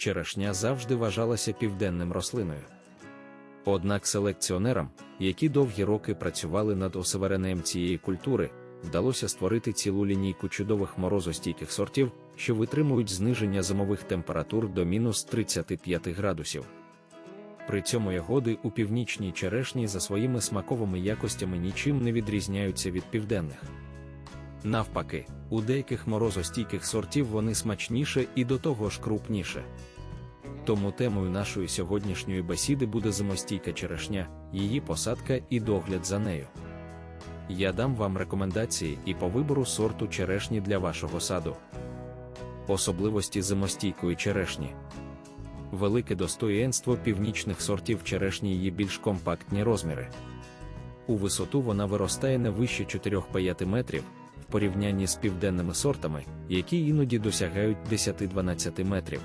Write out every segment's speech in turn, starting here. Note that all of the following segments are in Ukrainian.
черешня завжди вважалася південним рослиною. Однак селекціонерам, які довгі роки працювали над осеверенням цієї культури, вдалося створити цілу лінійку чудових морозостійких сортів, що витримують зниження зимових температур до мінус 35 градусів. При цьому ягоди у північній черешні за своїми смаковими якостями нічим не відрізняються від південних. Навпаки, у деяких морозостійких сортів вони смачніше і до того ж крупніше. Тому темою нашої сьогоднішньої бесіди буде зимостійка черешня, її посадка і догляд за нею. Я дам вам рекомендації і по вибору сорту черешні для вашого саду. Особливості зимостійкої черешні. Велике достоєнство північних сортів черешні її більш компактні розміри. У висоту вона виростає не вище 4-5 метрів порівнянні з південними сортами, які іноді досягають 10-12 метрів.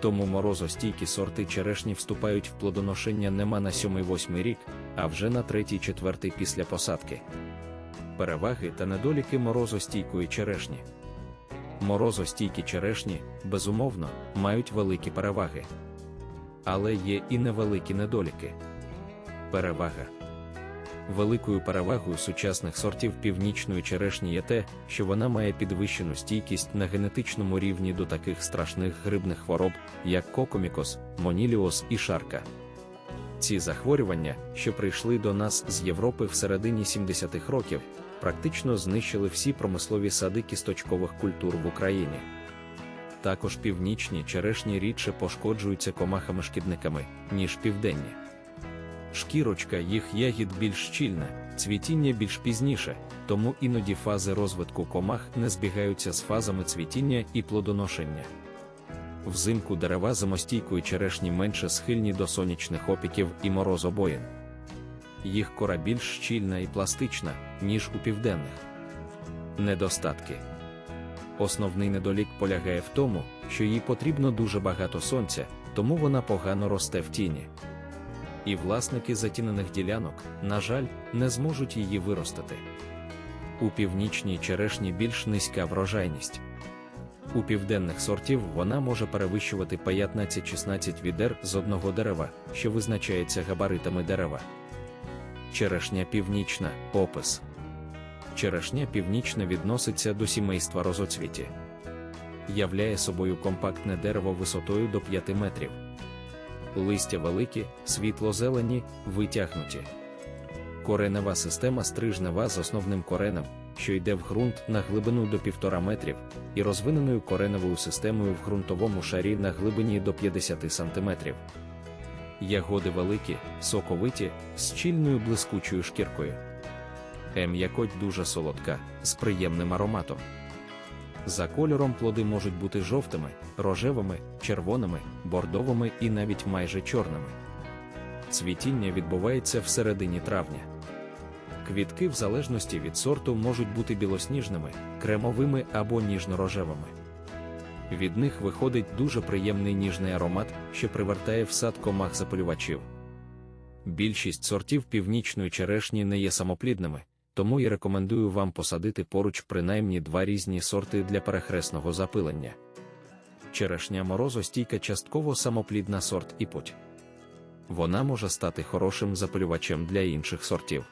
Тому морозостійкі сорти черешні вступають в плодоношення нема на 7-8 рік, а вже на 3-4 після посадки. Переваги та недоліки морозостійкої черешні. Морозостійкі черешні, безумовно, мають великі переваги. Але є і невеликі недоліки. Перевага. Великою перевагою сучасних сортів північної черешні є те, що вона має підвищену стійкість на генетичному рівні до таких страшних грибних хвороб, як кокомікос, моніліоз і шарка. Ці захворювання, що прийшли до нас з Європи в середині 70-х років, практично знищили всі промислові сади кісточкових культур в Україні. Також північні черешні рідше пошкоджуються комахами-шкідниками, ніж південні. Шкірочка їх ягід більш щільна, цвітіння більш пізніше, тому іноді фази розвитку комах не збігаються з фазами цвітіння і плодоношення. Взимку дерева зимостійкої черешні менше схильні до сонячних опіків і морозобоїн. Їх кора більш щільна і пластична, ніж у південних. Недостатки. Основний недолік полягає в тому, що їй потрібно дуже багато сонця, тому вона погано росте в тіні. І власники затінених ділянок, на жаль, не зможуть її виростити. У північній черешні більш низька врожайність. У південних сортів вона може перевищувати 15-16 відер з одного дерева, що визначається габаритами дерева. Черешня північна опис. Черешня північна відноситься до сімейства розоцвіті. Являє собою компактне дерево висотою до 5 метрів. Листя великі, світло-зелені, витягнуті. Коренева система стрижнева з основним коренем, що йде в ґрунт на глибину до 1,5 метрів, і розвиненою кореневою системою в ґрунтовому шарі на глибині до 50 см. Ягоди великі, соковиті, з щільною блискучою шкіркою. М'якоть дуже солодка, з приємним ароматом. За кольором плоди можуть бути жовтими, рожевими, червоними, бордовими і навіть майже чорними. Цвітіння відбувається в середині травня. Квітки в залежності від сорту можуть бути білосніжними, кремовими або ніжно-рожевими. Від них виходить дуже приємний ніжний аромат, що привертає в сад комах запалювачів. Більшість сортів північної черешні не є самоплідними, тому я рекомендую вам посадити поруч принаймні два різні сорти для перехресного запилення. Черешня морозостійка частково самоплідна сорт і путь. Вона може стати хорошим запалювачем для інших сортів.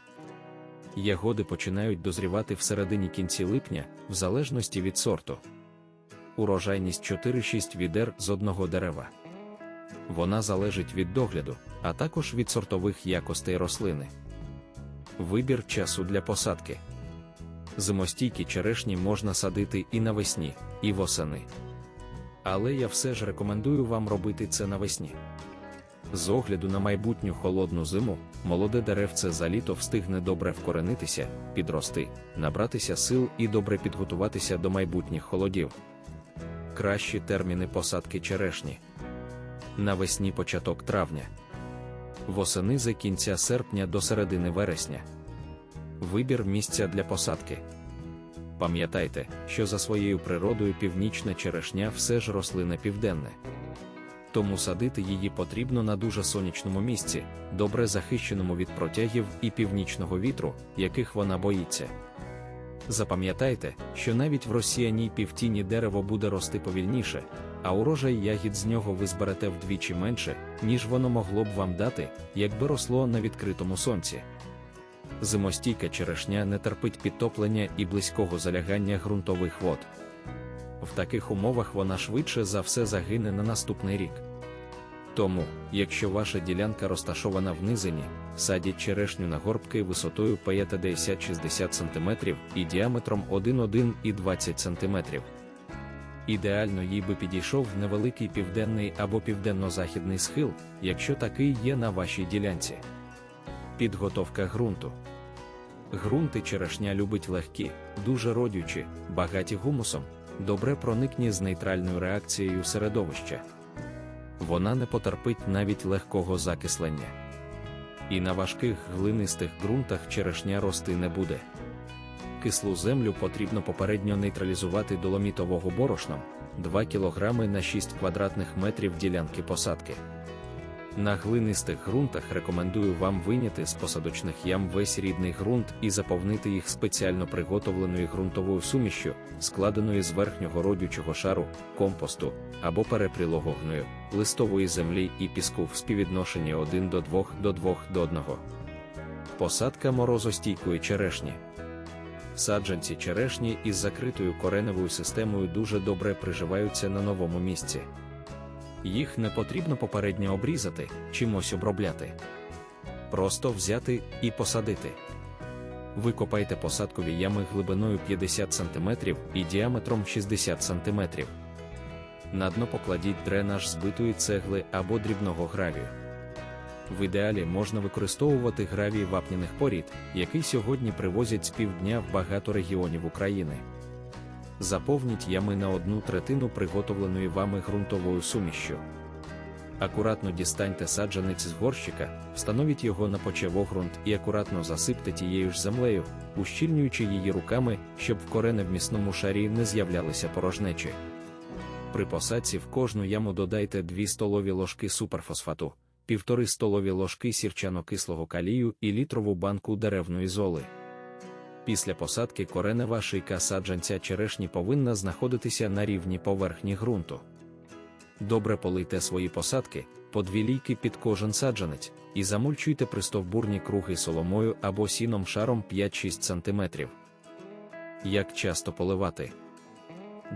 Ягоди починають дозрівати в середині кінці липня, в залежності від сорту. Урожайність 4-6 відер з одного дерева. Вона залежить від догляду, а також від сортових якостей рослини. Вибір часу для посадки. Зимостійкі черешні можна садити і навесні, і восени. Але я все ж рекомендую вам робити це навесні. З огляду на майбутню холодну зиму, молоде деревце за літо встигне добре вкоренитися, підрости, набратися сил і добре підготуватися до майбутніх холодів. Кращі терміни посадки черешні. Навесні початок травня. Восени з кінця серпня до середини вересня. Вибір місця для посадки. Пам'ятайте, що за своєю природою північна черешня все ж рослина південне. Тому садити її потрібно на дуже сонячному місці, добре захищеному від протягів і північного вітру, яких вона боїться. Запам'ятайте, що навіть в розсіяній півтіні дерево буде рости повільніше, а урожай ягід з нього ви зберете вдвічі менше, ніж воно могло б вам дати, якби росло на відкритому сонці. Зимостійка черешня не терпить підтоплення і близького залягання ґрунтових вод. В таких умовах вона швидше за все загине на наступний рік. Тому, якщо ваша ділянка розташована в низині, садіть черешню на горбки висотою 50-60 см і діаметром 1,1 і 20 см. Ідеально їй би підійшов невеликий південний або південно-західний схил, якщо такий є на вашій ділянці. Підготовка ґрунту. Ґрунти черешня любить легкі, дуже родючі, багаті гумусом, добре проникні з нейтральною реакцією середовища. Вона не потерпить навіть легкого закислення. І на важких глинистих ґрунтах черешня рости не буде. Кислу землю потрібно попередньо нейтралізувати доломітового борошном 2 кг на 6 квадратних метрів ділянки посадки. На глинистих ґрунтах рекомендую вам виняти з посадочних ям весь рідний ґрунт і заповнити їх спеціально приготовленою ґрунтовою сумішю, складеною з верхнього родючого шару, компосту або перепрілого листової землі і піску в співвідношенні 1 до 2 до 2 до 1. Посадка морозостійкої черешні. Саджанці черешні із закритою кореневою системою дуже добре приживаються на новому місці. Їх не потрібно попередньо обрізати, чимось обробляти. Просто взяти і посадити. Викопайте посадкові ями глибиною 50 см і діаметром 60 см. На дно покладіть дренаж збитої цегли або дрібного гравію. В ідеалі можна використовувати гравій вапняних порід, який сьогодні привозять з півдня в багато регіонів України. Заповніть ями на одну третину приготовленої вами ґрунтовою сумішшю. Акуратно дістаньте саджанець з горщика, встановіть його на почевогрунт і акуратно засипте тією ж землею, ущільнюючи її руками, щоб в кореневмісному шарі не з'являлися порожнечі. При посадці в кожну яму додайте 2 столові ложки суперфосфату, 1,5 столові ложки сірчано-кислого калію і літрову банку деревної золи. Після посадки коренева шийка саджанця черешні повинна знаходитися на рівні поверхні ґрунту. Добре полийте свої посадки, по дві лійки під кожен саджанець, і замульчуйте пристовбурні круги соломою або сіном шаром 5-6 см. Як часто поливати?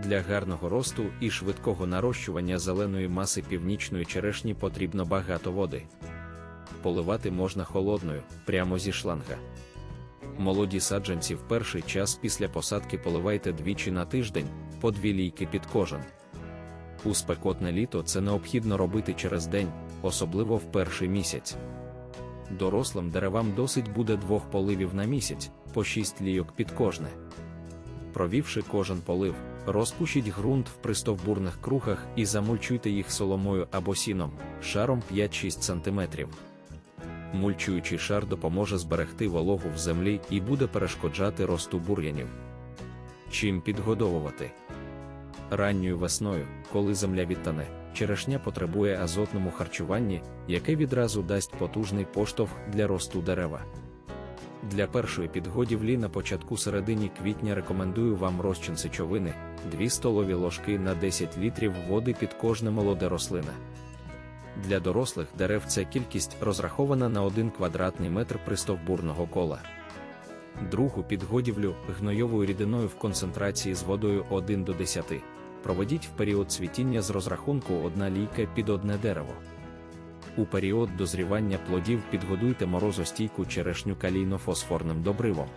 Для гарного росту і швидкого нарощування зеленої маси північної черешні потрібно багато води. Поливати можна холодною, прямо зі шланга. Молоді саджанці в перший час після посадки поливайте двічі на тиждень, по дві лійки під кожен. У спекотне літо це необхідно робити через день, особливо в перший місяць. Дорослим деревам досить буде двох поливів на місяць, по 6 лійок під кожне. Провівши кожен полив, розпушіть ґрунт в пристовбурних кругах і замульчуйте їх соломою або сіном, шаром 5-6 см. Мульчуючий шар допоможе зберегти вологу в землі і буде перешкоджати росту бур'янів. Чим підгодовувати? Ранньою весною, коли земля відтане, черешня потребує азотному харчуванні, яке відразу дасть потужний поштовх для росту дерева. Для першої підгодівлі на початку середині квітня рекомендую вам розчин сечовини 2 столові ложки на 10 літрів води під кожне молоде рослина. Для дорослих дерев ця кількість розрахована на 1 квадратний метр пристовбурного кола. Другу підгодівлю гнойовою рідиною в концентрації з водою 1 до 10. Проведіть в період цвітіння з розрахунку одна лійка під одне дерево. У період дозрівання плодів підгодуйте морозостійку черешню калійно-фосфорним добривом.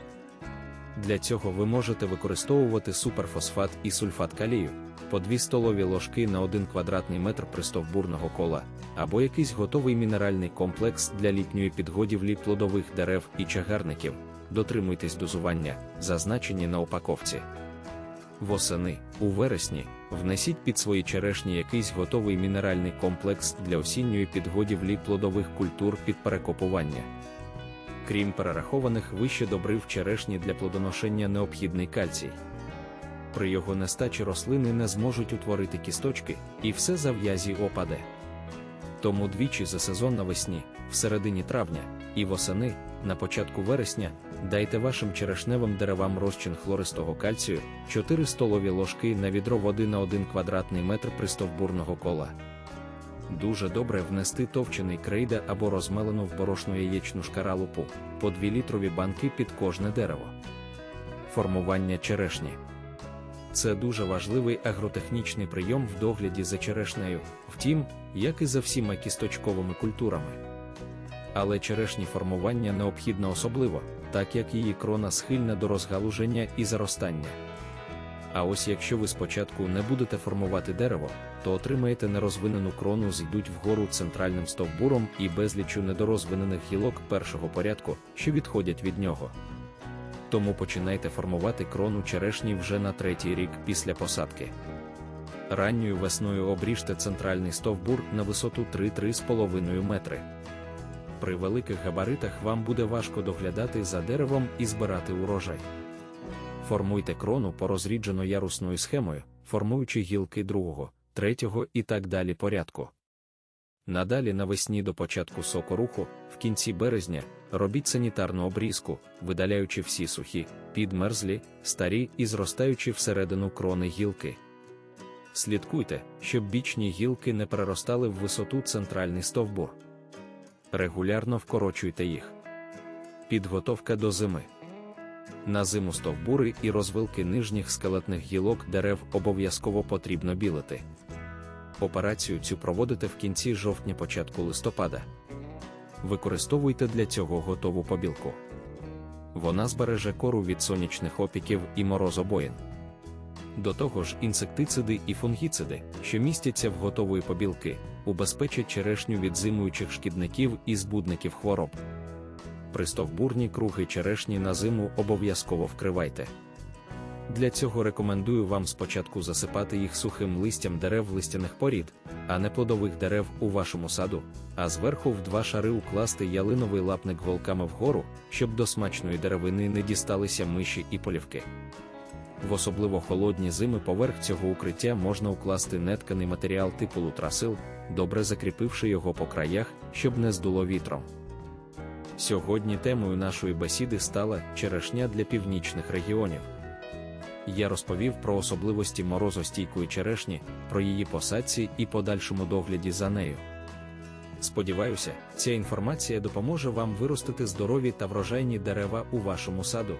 Для цього ви можете використовувати суперфосфат і сульфат калію по 2 столові ложки на 1 квадратний метр пристовбурного кола, або якийсь готовий мінеральний комплекс для літньої підгодівлі плодових дерев і чагарників. Дотримуйтесь дозування, зазначені на упаковці. Восени, у вересні, внесіть під свої черешні якийсь готовий мінеральний комплекс для осінньої підгодівлі плодових культур під перекопування. Крім перерахованих вище добрив черешні для плодоношення необхідний кальцій. При його нестачі рослини не зможуть утворити кісточки, і все зав'язі опаде. Тому двічі за сезон навесні, в середині травня і восени На початку вересня дайте вашим черешневим деревам розчин хлористого кальцію 4 столові ложки на відро води на 1 квадратний метр пристовбурного кола. Дуже добре внести товчений крейда або розмелену в борошну яєчну шкаралупу по 2 літрові банки під кожне дерево. Формування черешні. Це дуже важливий агротехнічний прийом в догляді за черешнею, втім, як і за всіма кісточковими культурами. Але черешні формування необхідно особливо, так як її крона схильна до розгалуження і заростання. А ось якщо ви спочатку не будете формувати дерево, то отримаєте нерозвинену крону зійдуть вгору центральним стовбуром і безлічу недорозвинених гілок першого порядку, що відходять від нього. Тому починайте формувати крону черешні вже на третій рік після посадки. Ранньою весною обріжте центральний стовбур на висоту 3-3,5 метри. При великих габаритах вам буде важко доглядати за деревом і збирати урожай. Формуйте крону по розріджено ярусною схемою, формуючи гілки другого, третього і так далі порядку. Надалі навесні до початку сокоруху, в кінці березня, робіть санітарну обрізку, видаляючи всі сухі, підмерзлі, старі і зростаючи всередину крони гілки. Слідкуйте, щоб бічні гілки не переростали в висоту центральний стовбур. Регулярно вкорочуйте їх. Підготовка до зими. На зиму стовбури і розвилки нижніх скелетних гілок дерев обов'язково потрібно білити. Операцію цю проводите в кінці жовтня початку листопада. Використовуйте для цього готову побілку. Вона збереже кору від сонячних опіків і морозобоїн. До того ж, інсектициди і фунгіциди, що містяться в готової побілки, убезпечать черешню від зимуючих шкідників і збудників хвороб. Пристовбурні круги черешні на зиму обов'язково вкривайте. Для цього рекомендую вам спочатку засипати їх сухим листям дерев листяних порід, а не плодових дерев у вашому саду, а зверху в два шари укласти ялиновий лапник голками вгору, щоб до смачної деревини не дісталися миші і полівки. В особливо холодні зими поверх цього укриття можна укласти нетканий матеріал типу лутрасил, добре закріпивши його по краях, щоб не здуло вітром. Сьогодні темою нашої бесіди стала черешня для північних регіонів. Я розповів про особливості морозостійкої черешні, про її посадці і подальшому догляді за нею. Сподіваюся, ця інформація допоможе вам виростити здорові та врожайні дерева у вашому саду.